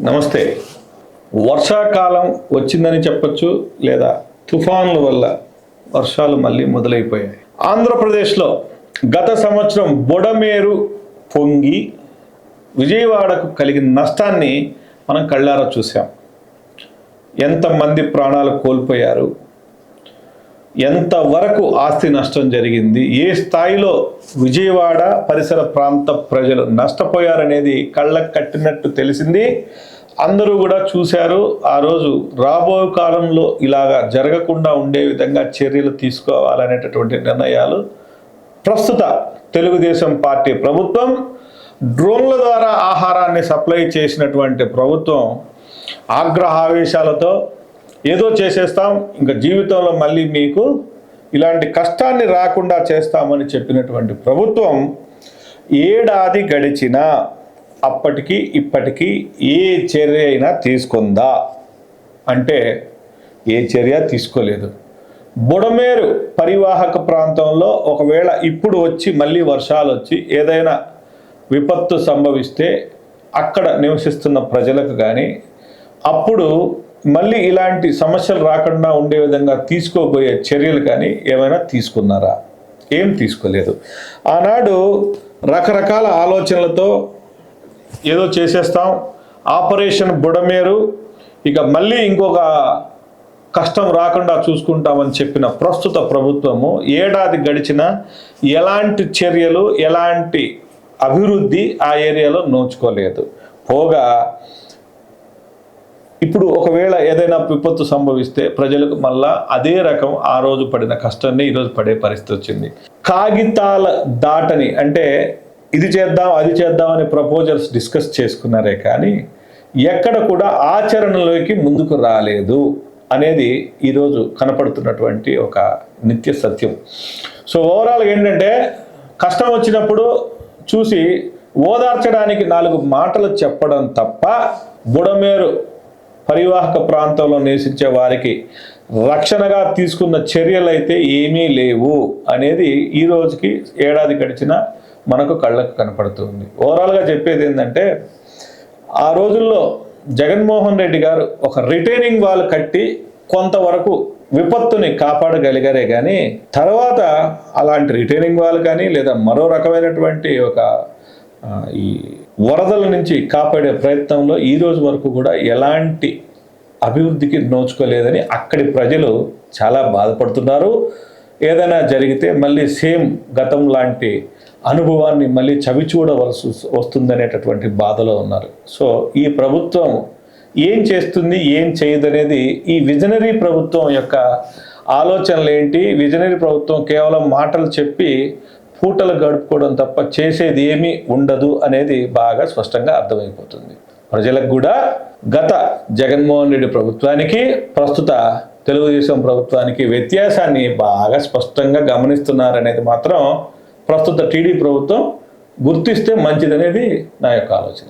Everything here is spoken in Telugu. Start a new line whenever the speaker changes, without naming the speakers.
నమస్తే. వర్షాకాలం వచ్చిందని చెప్పొచ్చు లేదా తుఫాన్ల వల్ల వర్షాలు మళ్ళీ మొదలైపోయాయి. ఆంధ్రప్రదేశ్లో గత సంవత్సరం బొడమేరు పొంగి విజయవాడకు కలిగిన నష్టాన్ని మనం కళ్ళారా చూసాం ఎంతమంది ప్రాణాలు కోల్పోయారు? ఎంతవరకు ఆస్తి నష్టం జరిగింది? ఏ స్థాయిలో విజయవాడ పరిసర ప్రాంత ప్రజలు నష్టపోయారనేది కళ్ళకు కట్టినట్టు తెలిసింది. అందరూ కూడా చూశారు. ఆ రోజు రాబో కాలంలో ఇలాగా జరగకుండా ఉండే విధంగా చర్యలు తీసుకోవాలనేటటువంటి నిర్ణయాలు ప్రస్తుత తెలుగుదేశం పార్టీ ప్రభుత్వం డ్రోన్ల ద్వారా ఆహారాన్ని సప్లై చేసినటువంటి ప్రభుత్వం ఆగ్రహావేశాలతో ఏదో చేసేస్తాం ఇంకా జీవితంలో మళ్ళీ మీకు ఇలాంటి కష్టాన్ని రాకుండా చేస్తామని చెప్పినటువంటి ప్రభుత్వం ఏడాది గడిచినా అప్పటికి ఇప్పటికీ ఏ చర్య అయినా తీసుకుందా? అంటే ఏ చర్య తీసుకోలేదు. బుడమేరు పరివాహక ప్రాంతంలో ఒకవేళ ఇప్పుడు వచ్చి మళ్ళీ వర్షాలు వచ్చి ఏదైనా విపత్తు సంభవిస్తే అక్కడ నివసిస్తున్న ప్రజలకు కానీ అప్పుడు మళ్ళీ ఇలాంటి సమస్యలు రాకుండా ఉండే విధంగా తీసుకోబోయే చర్యలు కానీ ఏమైనా తీసుకున్నారా? ఏం తీసుకోలేదు. ఆనాడు రకరకాల ఆలోచనలతో ఏదో చేసేస్తాం. ఆపరేషన్ బుడమేరు ఇక మళ్ళీ ఇంకొక కష్టం రాకుండా చూసుకుంటామని చెప్పిన ప్రస్తుత ప్రభుత్వము ఏడాది గడిచిన ఎలాంటి చర్యలు ఎలాంటి అభివృద్ధి ఆ ఏరియాలో నోచుకోలేదు. పోగా ఇప్పుడు ఒకవేళ ఏదైనా విపత్తు సంభవిస్తే ప్రజలకు మళ్ళా అదే రకం ఆ రోజు పడిన కష్టాన్ని ఈరోజు పడే పరిస్థితి వచ్చింది. కాగితాల దాటని అంటే ఇది చేద్దాం అది చేద్దాం అనే ప్రపోజల్స్ డిస్కస్ చేసుకున్నారే కానీ ఎక్కడ కూడా ఆచరణలోకి ముందుకు రాలేదు అనేది ఈరోజు కనపడుతున్నటువంటి ఒక నిత్య సత్యం. సో ఓవరాల్గా ఏంటంటే కష్టం వచ్చినప్పుడు చూసి ఓదార్చడానికి నాలుగు మాటలు చెప్పడం తప్ప బుడమేరు పరివాహక ప్రాంతంలో నివసించే వారికి రక్షణగా తీసుకున్న చర్యలు అయితే ఏమీ లేవు అనేది ఈ రోజుకి ఏడాది గడిచిన మనకు కళ్ళకు కనపడుతుంది. ఓవరాల్గా చెప్పేది ఏంటంటే ఆ రోజుల్లో జగన్మోహన్ రెడ్డి గారు ఒక రిటైనింగ్ వాల్ కట్టి కొంతవరకు విపత్తుని కాపాడగలిగారే కానీ తర్వాత అలాంటి రిటైనింగ్ వాల్ కానీ లేదా మరో రకమైనటువంటి ఒక ఈ వరదల నుంచి కాపాడే ప్రయత్నంలో ఈ రోజు వరకు కూడా ఎలాంటి అభివృద్ధికి నోచుకోలేదని అక్కడి ప్రజలు చాలా బాధపడుతున్నారు. ఏదైనా జరిగితే మళ్ళీ సేమ్ గతం లాంటి అనుభవాన్ని మళ్ళీ చవి చూడవలసి వస్తుందనేటటువంటి బాధలో ఉన్నారు. సో ఈ ప్రభుత్వం ఏం చేస్తుంది ఏం చేయదనేది ఈ విజనరీ ప్రభుత్వం యొక్క ఆలోచనలు ఏంటి విజనరీ ప్రభుత్వం కేవలం మాటలు చెప్పి పూటలు గడుపుకోవడం తప్ప చేసేది ఏమీ ఉండదు అనేది బాగా స్పష్టంగా అర్థమైపోతుంది. ప్రజలకు కూడా గత జగన్మోహన్ రెడ్డి ప్రభుత్వానికి ప్రస్తుత తెలుగుదేశం ప్రభుత్వానికి వ్యత్యాసాన్ని బాగా స్పష్టంగా గమనిస్తున్నారనేది మాత్రం ప్రస్తుత టీడీ ప్రభుత్వం గుర్తిస్తే మంచిదనేది నా యొక్క ఆలోచన.